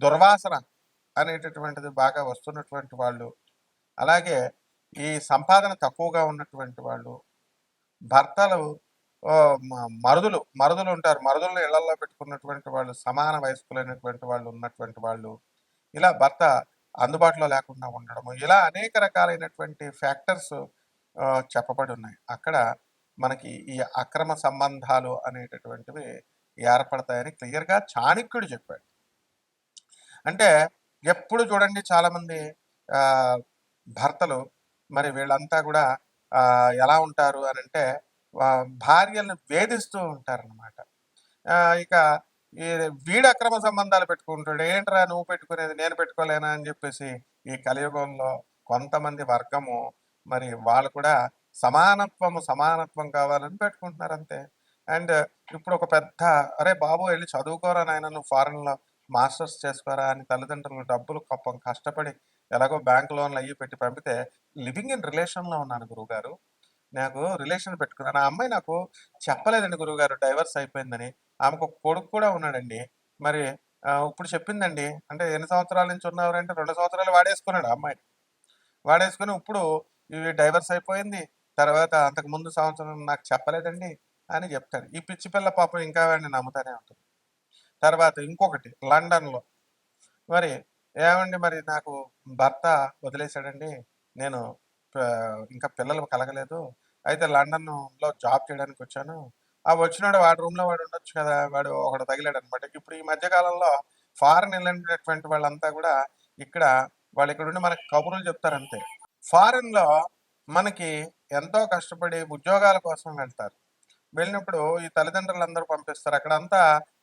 దుర్వాసన అనేటటువంటిది బాగా వస్తున్నటువంటి వాళ్ళు. అలాగే ఈ సంపాదన తక్కువగా ఉన్నటువంటి వాళ్ళు భర్తలు మరుదులు మరుదులు ఉంటారు. మరుదులను ఇళ్ళలో పెట్టుకున్నటువంటి వాళ్ళు సమాన వయస్కులైనటువంటి వాళ్ళు ఉన్నటువంటి వాళ్ళు ఇలా భర్త అందుబాటులో లేకుండా ఉండడము ఇలా అనేక రకాలైనటువంటి ఫ్యాక్టర్స్ చెప్పబడి ఉన్నాయి. అక్కడ మనకి ఈ అక్రమ సంబంధాలు అనేటటువంటివి ఏర్పడతాయని క్లియర్గా చాణక్యుడు చెప్పాడు. అంటే ఎప్పుడు చూడండి చాలామంది భర్తలు మరి వీళ్ళంతా కూడా ఎలా ఉంటారు అని అంటే భార్యలను వేధిస్తూ ఉంటారన్నమాట. ఇక ఈ వీడు అక్రమ సంబంధాలు పెట్టుకుంటాడు ఏంట్రా నువ్వు పెట్టుకునేది నేను పెట్టుకోలేనా? అని చెప్పేసి ఈ కలియుగంలో కొంతమంది వర్గము మరి వాళ్ళు కూడా సమానత్వము సమానత్వం కావాలని పెట్టుకుంటున్నారు అంతే. అండ్ ఇప్పుడు ఒక పెద్ద అరే బాబు వెళ్ళి చదువుకోరా నాయన నువ్వు ఫారెన్లో మాస్టర్స్ చేసుకోరా అని తల్లిదండ్రులు డబ్బులు పాపం కష్టపడి ఎలాగో బ్యాంక్ లోన్లు అయ్యి పెట్టి పంపితే లివింగ్ ఇన్ రిలేషన్లో ఉన్నాను గురువుగారు. నాకు రిలేషన్ పెట్టుకున్నాను. ఆ అమ్మాయి నాకు చెప్పలేదండి గురువుగారు డైవర్స్ అయిపోయిందని. ఆమెకు ఒక కొడుకు కూడా ఉన్నాడండి. మరి ఇప్పుడు చెప్పిందండి అంటే ఎన్ని సంవత్సరాల నుంచి ఉన్నవారంటే రెండు సంవత్సరాలు వాడేసుకున్నాడు అమ్మాయి. వాడేసుకుని ఇప్పుడు ఇవి డైవర్స్ అయిపోయింది. తర్వాత అంతకు ముందు సంవత్సరం నాకు చెప్పలేదండి అని చెప్తాడు ఈ పిచ్చి పిల్ల పాపం ఇంకా వాడిని నమ్ముతానే ఉంటుంది. తర్వాత ఇంకొకటి లండన్లో. మరి ఏమండి మరి నాకు భర్త వదిలేశాడండి. నేను ఇంకా పిల్లలు కలగలేదు. అయితే లండన్లో జాబ్ చేయడానికి వచ్చాను. ఆ వచ్చినాడు వాడి రూమ్లో వాడు ఉండొచ్చు కదా వాడు ఒకడు తగిలాడు అనమాట ఇప్పుడు ఈ మధ్యకాలంలో ఫారెన్ వెళ్ళినటువంటి వాళ్ళంతా కూడా ఇక్కడ వాళ్ళు ఇక్కడ ఉండి మనకి కబుర్లు చెప్తారు అంతే. మనకి ఎంతో కష్టపడి ఉద్యోగాల కోసం వెళ్తారు. వెళ్ళినప్పుడు ఈ తల్లిదండ్రులు అందరూ పంపిస్తారు. అక్కడంతా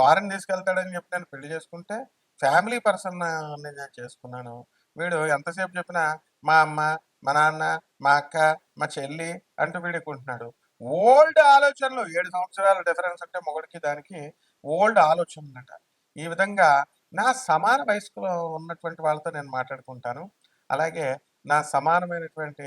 ఫారెన్ తీసుకెళ్తాడని చెప్పి నేను పెళ్ళి చేసుకుంటే ఫ్యామిలీ పర్సన్ నేను చేసుకున్నాను. వీడు ఎంతసేపు చెప్పినా మా అమ్మ మా నాన్న మా అక్క మా చెల్లి అంటూ వీడుకుంటున్నాడు ఓల్డ్ ఆలోచనలు ఏడు సంవత్సరాల డిఫరెన్స్ అంటే మొగడికి దానికి ఓల్డ్ ఆలోచనలట. ఈ విధంగా నా సమాన వయస్కులో ఉన్నటువంటి వాళ్ళతో నేను మాట్లాడుకుంటాను. అలాగే నా సమానమైనటువంటి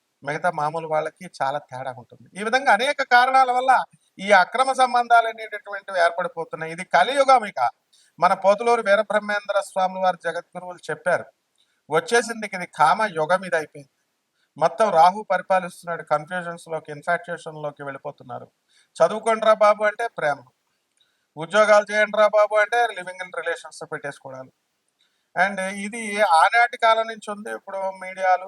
మిగతా మామూలు వాళ్ళకి చాలా తేడా ఉంటుంది. ఈ విధంగా అనేక కారణాల వల్ల ఈ అక్రమ సంబంధాలు అనేటటువంటివి ఏర్పడిపోతున్నాయి. ఇది కలియుగం ఇక. మన పోతులూరు వీరబ్రహ్మేంద్ర స్వామి వారి జగద్గురువులు చెప్పారు వచ్చేసింది ఇది కామ యుగం ఇది అయిపోయింది. మొత్తం రాహు పరిపాలిస్తున్నాడు కన్ఫ్యూజన్స్లోకి ఇన్ఫాక్చుయేషన్లోకి వెళ్ళిపోతున్నారు చదువుకోండిరా బాబు అంటే ప్రేమ ఉద్యోగాలు చేయండి రా బాబు అంటే లివింగ్ ఇన్ రిలేషన్స్ పెట్టేసుకోవడాలు. అండ్ ఇది ఆనాటి కాలం నుంచి ఉంది. ఇప్పుడు మీడియాలు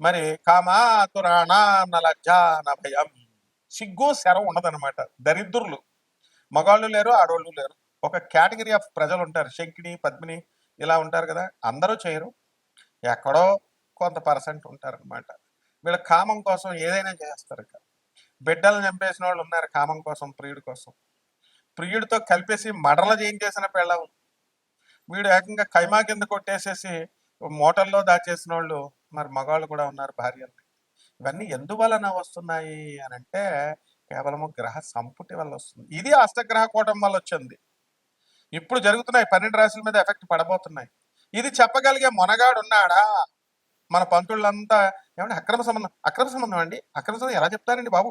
మరి కామాతురాణ భయం సిగ్గు శరం ఉండదన్నమాట. దరిద్రులు. మగాళ్ళు లేరు ఆడవాళ్ళు లేరు. ఒక కేటగిరీ ఆఫ్ ప్రజలు ఉంటారు శంకిని పద్మిని ఇలా ఉంటారు కదా. అందరూ చేయరు. ఎక్కడో కొంత పర్సెంట్ ఉంటారనమాట వీళ్ళ కామం కోసం ఏదైనా చేస్తారు ఇక. బిడ్డలు చంపేసిన వాళ్ళు ఉన్నారు కామం కోసం ప్రియుడి కోసం. ప్రియుడితో కలిపేసి మడల చేయించేసిన పెళ్ళం వీడు ఏకంగా కైమా కింద కొట్టేసేసి మోటల్లో దాచేసిన వాళ్ళు మరి మగవాళ్ళు కూడా ఉన్నారు భార్యల్ని ఇవన్నీ ఎందువలన వస్తున్నాయి అని అంటే కేవలము గ్రహ సంపుటి వల్ల వస్తుంది. ఇది అష్టగ్రహ కూటం వల్ల వచ్చింది. ఇప్పుడు జరుగుతున్నాయి పన్నెండు రాశుల మీద ఎఫెక్ట్ పడబోతున్నాయి. ఇది చెప్పగలిగే మొనగాడు ఉన్నాడా? మన పంతుళ్ళంతా ఏమంటే అక్రమ సంబంధం అక్రమ సంబంధం అండి? అక్రమ సంబంధం ఎలా చెప్తారండి బాబు?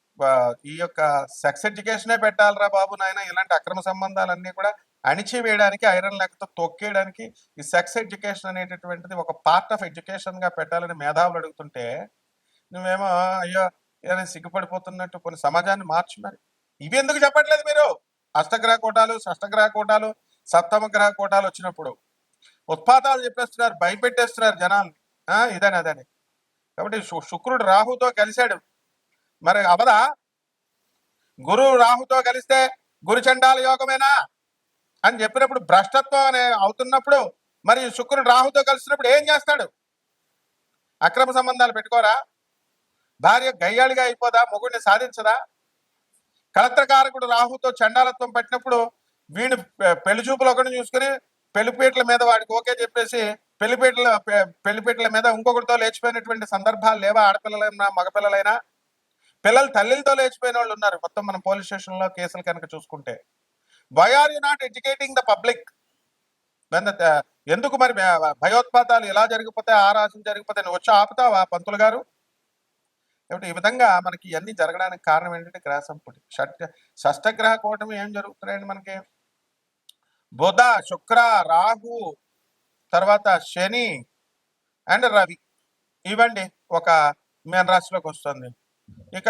ఈ యొక్క సెక్స్ ఎడ్యుకేషనే పెట్టాలరా బాబు నాయన. ఇలాంటి అక్రమ సంబంధాలన్నీ కూడా అణిచివేయడానికి ఐరన్ లెక్కతో తొక్కేయడానికి ఈ సెక్స్ ఎడ్యుకేషన్ అనేటటువంటిది ఒక పార్ట్ ఆఫ్ ఎడ్యుకేషన్గా పెట్టాలని మేధావులు అడుగుతుంటే నువ్వేమో అయ్యో ఏదైనా సిగ్గుపడిపోతున్నట్టు కొన్ని సమాజాన్ని మార్చు మరి. ఇవి ఎందుకు చెప్పట్లేదు మీరు? అష్టగ్రహ కూటాలు షష్టగ్రహ కూటాలు సప్తమ గ్రహ కూటాలు వచ్చినప్పుడు ఉత్పాతాలు చెప్పేస్తున్నారు భయపెట్టేస్తున్నారు జనాల్ని. ఆ, ఇదని అదని. కాబట్టి శుక్రుడు రాహుతో కలిశాడు. మరి అవదా? గురువు రాహుతో కలిస్తే గురుచండాల యోగమేనా? అని చెప్పినప్పుడు భ్రష్టత్వం అనే అవుతున్నప్పుడు మరి శుక్రుడు రాహుతో కలిసినప్పుడు ఏం చేస్తాడు? అక్రమ సంబంధాలు పెట్టుకోరా? భార్య గయ్యాళిగా అయిపోదా? మొగుడిని సాధించదా? కళత్రకారకుడు రాహుతో చండాలత్వం పెట్టినప్పుడు వీడు పె- పెళ్ళి చూపులు ఒకటి చూసుకుని పెళ్ళిపీటల మీద వాడికి ఓకే చెప్పేసి పెళ్ళిపీటల పెళ్ళిపీటల మీద ఇంకొకరితో లేచిపోయినటువంటి సందర్భాలు లేవా? ఆడపిల్లలైనా మగపిల్లలైనా? పిల్లలు తల్లితో లేచిపోయిన వాళ్ళు ఉన్నారు. మొత్తం మనం పోలీస్ స్టేషన్లో కేసులు కనుక చూసుకుంటే. Why are you not educating the public ఎందుకు మరి భయోత్పాతాలు ఎలా జరిగిపోతే ఆ రాశం జరిగిపోతే నువ్వు వచ్చి ఆపుతావా పంతులు గారు? కాబట్టి ఈ విధంగా మనకి ఇవన్నీ జరగడానికి కారణం ఏంటంటే గ్రహసంపుటి షట్ షష్టగ్రహ కూటమి ఏం జరుగుతున్నాయండి మనకి? బుధ శుక్ర రాహు తర్వాత శని అండ్ రవి. ఇవండి ఒక మీన రాశిలోకి వస్తుంది. ఇక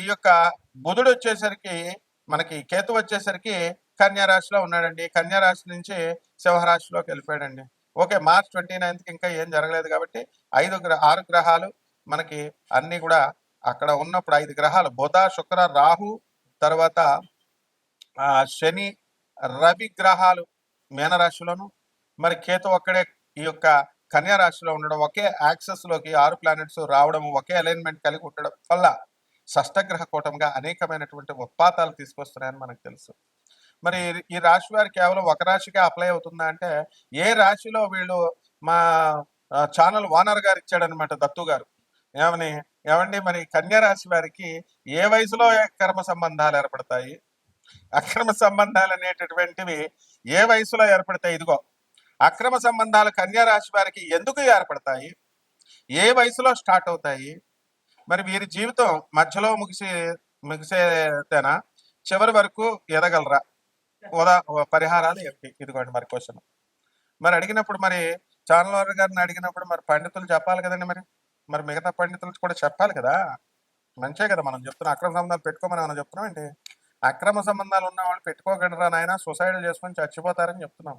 ఈ యొక్క బుధుడు వచ్చేసరికి మనకి కేతు వచ్చేసరికి కన్యారాశిలో ఉన్నాడండి. కన్యారాశి నుంచి సింహరాశిలోకి వెళ్ళిపోయాడండి. ఓకే మార్చ్ ట్వంటీ నైన్త్కి ఇంకా ఏం జరగలేదు కాబట్టి ఐదు గ్రహ ఆరు గ్రహాలు మనకి అన్నీ కూడా అక్కడ ఉన్నప్పుడు ఐదు గ్రహాలు. బుధ శుక్ర రాహు తర్వాత శని రవి గ్రహాలు మీనరాశిలోను. మరి కేతు ఒక్కడే ఈ యొక్క కన్యా రాశిలో ఉండడం ఒకే యాక్సెస్లోకి ఆరు ప్లానెట్స్ రావడం ఒకే అలైన్మెంట్ కలిగి ఉండడం వల్ల షష్టగ్రహ కూటంగా అనేకమైనటువంటి ఉత్పాతాలు తీసుకొస్తున్నాయని మనకు తెలుసు. మరి ఈ రాశి వారు కేవలం ఒక రాశికే అప్లై అవుతుందా అంటే ఏ రాశిలో వీళ్ళు మా ఛానల్ ఓనర్ గారు ఇచ్చాడనమాట దత్తు గారు. ఏమని ఏమండి మరి కన్యా రాశి వారికి ఏ వయసులో కర్మ సంబంధాలు ఏర్పడతాయి? అక్రమ సంబంధాలు అనేటటువంటివి ఏ వయసులో ఏర్పడతాయి? ఇదిగో అక్రమ సంబంధాలు కన్యా రాశి వారికి ఎందుకు ఏర్పడతాయి? ఏ వయసులో స్టార్ట్ అవుతాయి? మరి వీరి జీవితం మధ్యలో ముగిసే ముగిసేతేనా చివరి వరకు ఎదగలరా? ఉదా పరిహారాలు ఏమిటి ఇదిగోండి మరి క్వశ్చన్. మరి అడిగినప్పుడు మరి ఛానల్ గారిని అడిగినప్పుడు మరి పండితులు చెప్పాలి కదండి మరి. మరి మిగతా పండితులు కూడా చెప్పాలి కదా. మంచే కదా మనం చెప్తున్నాం అక్రమ సంబంధాలు పెట్టుకోమని మనం చెప్తున్నాం ఏంటి? అక్రమ సంబంధాలు ఉన్న వాళ్ళు పెట్టుకోకండిరా నాయన? సూసైడ్ చేసుకొని చచ్చిపోతారని చెప్తున్నాం.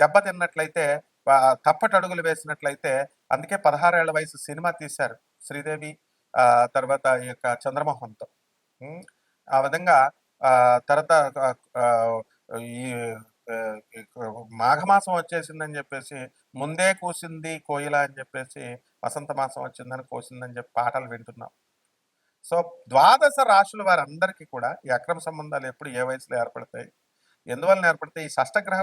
దెబ్బతిన్నట్లయితే దెబ్బ తిన్నట్లయితే తప్పటి అడుగులు వేసినట్లయితే అందుకే పదహారేళ్ళ వయసు సినిమా తీశారు శ్రీదేవి తర్వాత ఈ యొక్క చంద్రమోహన్తో. ఆ విధంగా తర్వాత ఈ ఈ మాఘమాసం వచ్చేసిందని చెప్పేసి ముందే కూసింది కోయిల అని చెప్పేసి వసంత మాసం వచ్చిందని కోసిందని చెప్పి పాటలు వింటున్నాం. సో ద్వాదశ రాశుల వారందరికీ కూడా ఈ అక్రమ సంబంధాలు ఎప్పుడు ఏ వయసులో ఏర్పడతాయి? ఎందువల్ల ఏర్పడతాయి? ఈ షష్టగ్రహ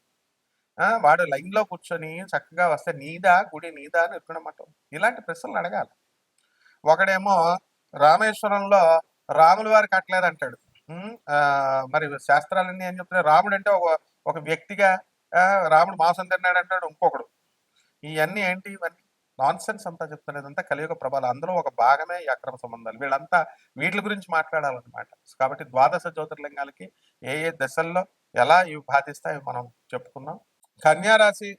ఆ, వాడు లైన్లో కూర్చొని చక్కగా వస్తే నీదా గుడి నీదా అని ఎక్కడమాట ఇలాంటి ప్రశ్నలు అడగాలి. ఒకడేమో రామేశ్వరంలో రాముల వారు కట్టలేదు అంటాడు ఉమ్, ఆ, మరి శాస్త్రాలన్నీ ఏం చెప్తున్నాయి? రాముడు అంటే ఒక ఒక వ్యక్తిగా ఆ, రాముడు మాంసం తిన్నాడు అంటాడు ఇంకొకడు. ఇవన్నీ ఏంటి ఇవన్నీ? నాన్ సెన్స్ అంతా చెప్తున్నది అంతా కలియుగ ప్రభావం. అందులో ఒక భాగమే ఈ అక్రమ సంబంధాలు. వీళ్ళంతా వీటి గురించి మాట్లాడాలన్నమాట. కాబట్టి ద్వాదశ జ్యోతిర్లింగాలకి ఏ ఏ దశల్లో ఎలా ఇవి బాధిస్తాయి మనం చెప్పుకున్నాం కన్యారాశి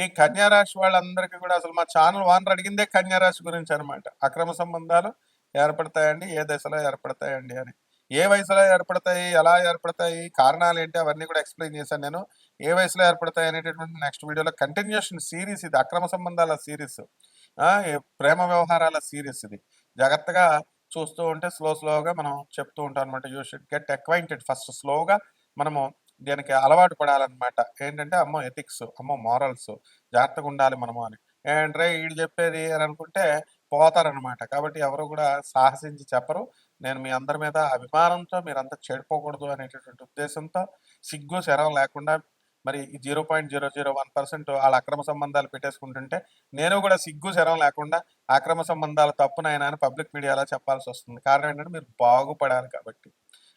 ఈ కన్యారాశి వాళ్ళందరికీ కూడా అసలు మా ఛానల్ వానర్ అడిగిందే కన్యారాశి గురించి అనమాట అక్రమ సంబంధాలు ఏర్పడతాయండి ఏ దశలో ఏర్పడతాయండి అని. ఏ వయసులో ఏర్పడతాయి ఎలా ఏర్పడతాయి కారణాలు ఏంటి అవన్నీ కూడా ఎక్స్ప్లెయిన్ చేశాను నేను. ఏ వయసులో ఏర్పడతాయి అనేటటువంటి నెక్స్ట్ వీడియోలో కంటిన్యూషన్ సిరీస్ ఇది అక్రమ సంబంధాల సిరీస్. ప్రేమ వ్యవహారాల సిరీస్ ఇది. జాగ్రత్తగా చూస్తూ ఉంటే స్లో స్లోగా మనం చెప్తూ ఉంటాం అనమాట you should get acquainted first స్లోగా మనము దీనికి అలవాటు పడాలన్నమాట. ఏంటంటే అమ్మో ఎథిక్స్ అమ్మో మారల్స్ జాగ్రత్తగా ఉండాలి మనము అని. ఏంట్రే వీడు చెప్పేది అని అనుకుంటే పోతారనమాట కాబట్టి ఎవరు కూడా సాహసించి చెప్పరు. నేను మీ అందరి మీద అభిమానంతో మీరంతా చెడిపోకూడదు అనేటటువంటి ఉద్దేశంతో సిగ్గు శరం లేకుండా మరి zero point zero zero one percent వాళ్ళ అక్రమ సంబంధాలు పెట్టేసుకుంటుంటే నేను కూడా సిగ్గు శరం లేకుండా అక్రమ సంబంధాలు తప్పునైనా అని పబ్లిక్ మీడియాలో చెప్పాల్సి వస్తుంది. కారణం ఏంటంటే మీరు బాగుపడాలి కాబట్టి.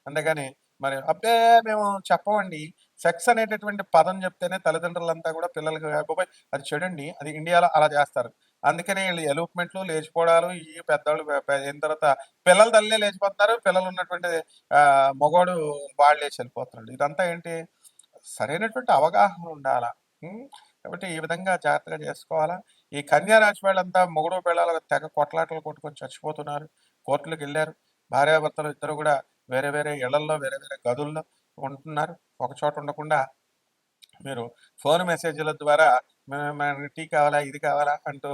అంతేగాని మరి అబ్బే మేము చెప్పమండి. సెక్స్ అనేటటువంటి పదం చెప్తేనే తల్లిదండ్రులంతా కూడా పిల్లలకి కాకపోయి అది చెడండి అది ఇండియాలో అలా చేస్తారు. అందుకనే వీళ్ళు ఎలూప్మెంట్లు లేచిపోవడాలు ఈ పెద్దవాళ్ళు అయిన తర్వాత పిల్లల తల్లే లేచిపోతున్నారు. పిల్లలు ఉన్నటువంటి మగవాడు వాళ్ళు లేచి వెళ్ళిపోతున్నాడు ఇదంతా ఏంటి? సరైనటువంటి అవగాహన ఉండాలా? కాబట్టి ఈ విధంగా జాగ్రత్తగా చేసుకోవాలా? ఈ కన్యా రాశి వాళ్ళంతా మొగుడు పిల్లలు తెగ కొట్లాటలు కొట్టుకొని చచ్చిపోతున్నారు. కోర్టులకు వెళ్ళారు. భార్యాభర్తలు ఇద్దరు కూడా వేరే వేరే ఇళ్ళల్లో వేరే వేరే గదుల్లో ఉంటున్నారు. ఒక చోట ఉండకుండా మీరు ఫోన్ మెసేజ్ల ద్వారా మేము మనకి టీ కావాలా ఇది కావాలా అంటూ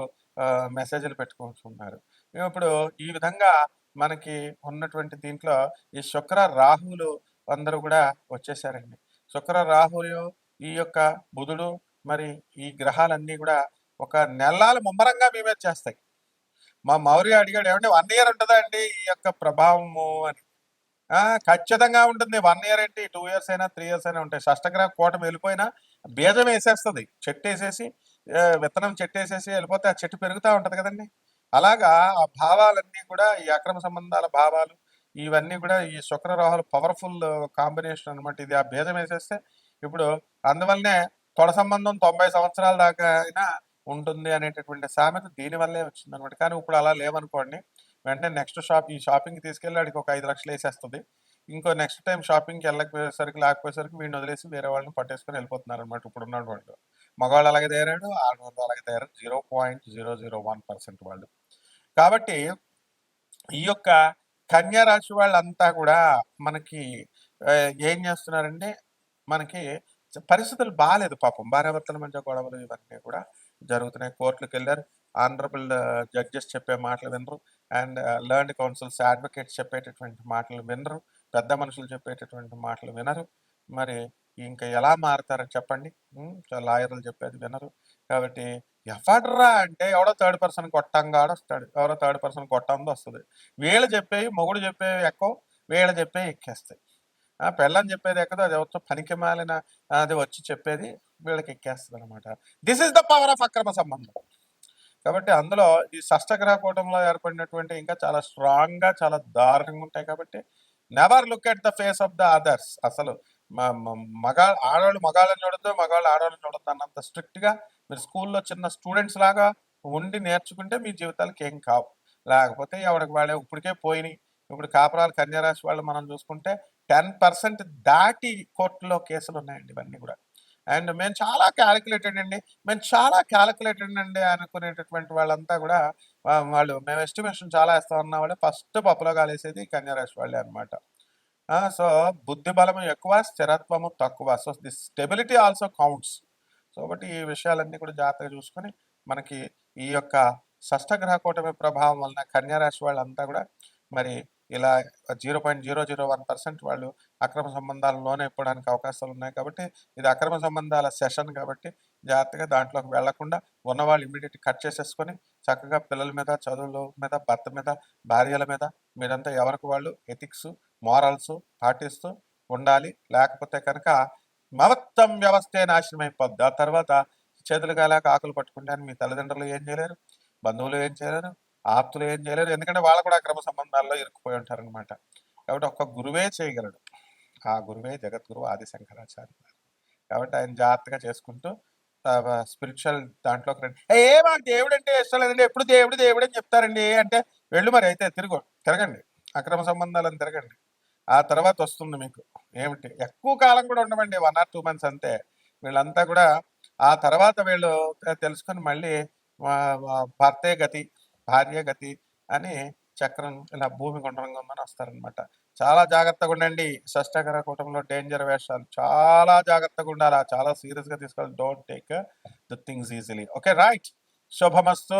మెసేజ్లు పెట్టుకుంటున్నారు ఇప్పుడు ఈ విధంగా మనకి ఉన్నటువంటి దీంట్లో ఈ శుక్ర రాహువులు అందరూ కూడా వచ్చేసారండి. శుక్ర రాహులు ఈ యొక్క బుధుడు మరి ఈ గ్రహాలన్నీ కూడా ఒక నెలలు ముమ్మరంగా మేమే చేస్తాయి. మా మౌర్య అడిగాడు ఏమంటే వన్ ఇయర్ ఉంటుందా అండి ఈ యొక్క ప్రభావము? అని. ఖచ్చితంగా ఉంటుంది. వన్ ఇయర్ ఏంటి? టూ ఇయర్స్ అయినా త్రీ ఇయర్స్ అయినా ఉంటాయి. షష్టగ్రహ కూటమి వెళ్ళిపోయినా బీజం వేసేస్తుంది. చెట్టు వేసేసి విత్తనం చెట్టు వేసేసి వెళ్ళిపోతే ఆ చెట్టు పెరుగుతూ ఉంటుంది కదండి. అలాగా ఆ భావాలన్నీ కూడా ఈ అక్రమ సంబంధాల భావాలు ఇవన్నీ కూడా ఈ శుక్రరాహులు పవర్ఫుల్ కాంబినేషన్ అనమాట ఇది ఆ బీజం వేసేస్తే ఇప్పుడు అందువల్లనే తొడ సంబంధం తొంభై సంవత్సరాల దాకా అయినా ఉంటుంది అనేటటువంటి సామెత దీనివల్లే వచ్చింది అనమాట కానీ ఇప్పుడు అలా లేవనుకోండి వెంటనే నెక్స్ట్ షాప్ ఈ షాపింగ్కి తీసుకెళ్ళి వాడికి ఒక ఐదు లక్షలు వేసేస్తుంది. ఇంకో నెక్స్ట్ టైం షాపింగ్కి వెళ్ళకపోయేసరికి లేకపోయేసరికి వీడిని వదిలేసి వేరే వాళ్ళని పట్టేసుకొని వెళ్ళిపోతున్నారు అనమాట ఇప్పుడు ఉన్న వాళ్ళు మగవాళ్ళు అలాగే తయారాడు ఆడవాళ్ళు అలాగే తయారు zero point zero zero one percent వాళ్ళు. కాబట్టి ఈ యొక్క కన్యా రాశి వాళ్ళంతా కూడా మనకి ఏం చేస్తున్నారంటే మనకి పరిస్థితులు బాగాలేదు పాపం. భార్యాభర్తల మధ్య గొడవలు ఇవన్నీ కూడా జరుగుతున్నాయి. కోర్టులకు వెళ్ళారు ఆనరబుల్ జడ్జెస్ చెప్పే మాటలు వినరు. అండ్ లర్న్డ్ కౌన్సిల్స్ అడ్వకేట్స్ చెప్పేటటువంటి మాటలు వినరు. పెద్ద మనుషులు చెప్పేటటువంటి మాటలు వినరు. మరి ఇంకా ఎలా మారుతారని చెప్పండి. లాయర్లు చెప్పేది వినరు. కాబట్టి ఎఫడ్రా అంటే ఎవడో థర్డ్ పర్సన్ కొట్టంగాడు వస్తాడు. ఎవరో థర్డ్ పర్సన్ కొట్టంది వస్తుంది. వీళ్ళు చెప్పేవి మొగుడు చెప్పేవి ఎక్కువ. వీళ్ళు చెప్పేవి ఎక్కేస్తాయి. ఆ పెళ్ళని చెప్పేది ఎక్కదో. అది ఎవరితో పనికి మాలిన అది వచ్చి చెప్పేది వీళ్ళకి ఎక్కేస్తుంది అనమాట this is the power of అక్రమ సంబంధం. కాబట్టి అందులో ఈ షష్టగ్రహ కూటంలో ఏర్పడినటువంటి ఇంకా చాలా స్ట్రాంగ్గా చాలా దారుణంగా ఉంటాయి కాబట్టి never look at the face of the others అసలు మ- మగా ఆడవాళ్ళు మగాళ్ళని చూడద్దు మగాళ్ళు ఆడవాళ్ళని చూడద్దు అన్నంత స్ట్రిక్ట్గా మీరు స్కూల్లో చిన్న స్టూడెంట్స్ లాగా ఉండి నేర్చుకుంటే మీ జీవితాలకు ఏం కావు. లేకపోతే ఎవరికి వాళ్ళే ఇప్పటికే పోయినాయి. ఇప్పుడు కాపురాలు కన్యారాశి వాళ్ళు మనం చూసుకుంటే టెన్ పర్సెంట్ దాటి కోర్టులో కేసులు ఉన్నాయండి ఇవన్నీ కూడా. అండ్ మేము చాలా క్యాలిక్యులేటెడ్ అండి. మేము చాలా క్యాలిక్యులేటెడ్ అండి అనుకునేటటువంటి వాళ్ళంతా కూడా వాళ్ళు మేము ఎస్టిమేషన్ చాలా వేస్తా ఉన్న వాళ్ళు. ఫస్ట్ పప్పులో కాలేసేది కన్యారాశి వాళ్ళే అనమాట సో బుద్ధి బలము ఎక్కువ స్థిరత్వము తక్కువ. So the stability also counts so ఒకటి ఈ విషయాలన్నీ కూడా జాగ్రత్తగా చూసుకొని మనకి ఈ యొక్క షష్టగ్రహ కూటమి ప్రభావం వలన కన్యారాశి వాళ్ళంతా కూడా మరి ఇలా zero point zero zero one percent వాళ్ళు అక్రమ సంబంధాలలోనే ఇవ్వడానికి అవకాశాలు ఉన్నాయి కాబట్టి ఇది అక్రమ సంబంధాల సెషన్ కాబట్టి జాగ్రత్తగా దాంట్లోకి వెళ్ళకుండా ఉన్నవాళ్ళు ఇమీడియట్ కట్ చేసేసుకొని చక్కగా పిల్లల మీద చదువుల మీద భర్త మీద భార్యల మీద మీరంతా ఎవరికి వాళ్ళు ఎథిక్స్ మారల్స్ పాటిస్తూ ఉండాలి. లేకపోతే కనుక మొత్తం వ్యవస్థే నాశనం అయిపోద్ది. ఆ తర్వాత చేతులు కాలాక ఆకులు పట్టుకుంటాను మీ తల్లిదండ్రులు ఏం చేయలేరు? బంధువులు ఏం చేయలేరు? ఆప్తులు ఏం చేయలేరు. ఎందుకంటే వాళ్ళు కూడా అక్రమ సంబంధాల్లో ఇరుక్కుపోయి ఉంటారనమాట కాబట్టి ఒక్క గురువే చేయగలడు. ఆ గురువే జగద్గురువు ఆది శంకరాచార్య కాబట్టి ఆయన జాగ్రత్తగా చేసుకుంటూ స్పిరిచువల్ దాంట్లోకి రండి "ఏ, మాకు దేవుడు అంటే ఇష్టం లేదండి. ఎప్పుడు దేవుడు దేవుడు అని చెప్తారండి. అంటే వెళ్ళు మరి అయితే తిరుగు తిరగండి. అక్రమ సంబంధాలను తిరగండి. ఆ తర్వాత వస్తుంది మీకు. ఏమిటి? ఎక్కువ కాలం కూడా ఉండమండి. వన్ ఆర్ టూ మంత్స్ అంతే. వీళ్ళంతా కూడా ఆ తర్వాత వీళ్ళు తెలుసుకొని మళ్ళీ భర్తే గతి భార్య గతి అని చక్రం ఇలా భూమి గుండ్రంగా అని వస్తారనమాట చాలా జాగ్రత్తగా ఉండండి. షష్టకర కూటంలో డేంజర్ వేషాలు చాలా జాగ్రత్తగా ఉండాలి? చాలా సీరియస్గా తీసుకోవాలి. Don't take the things easily okay right Subhamastu.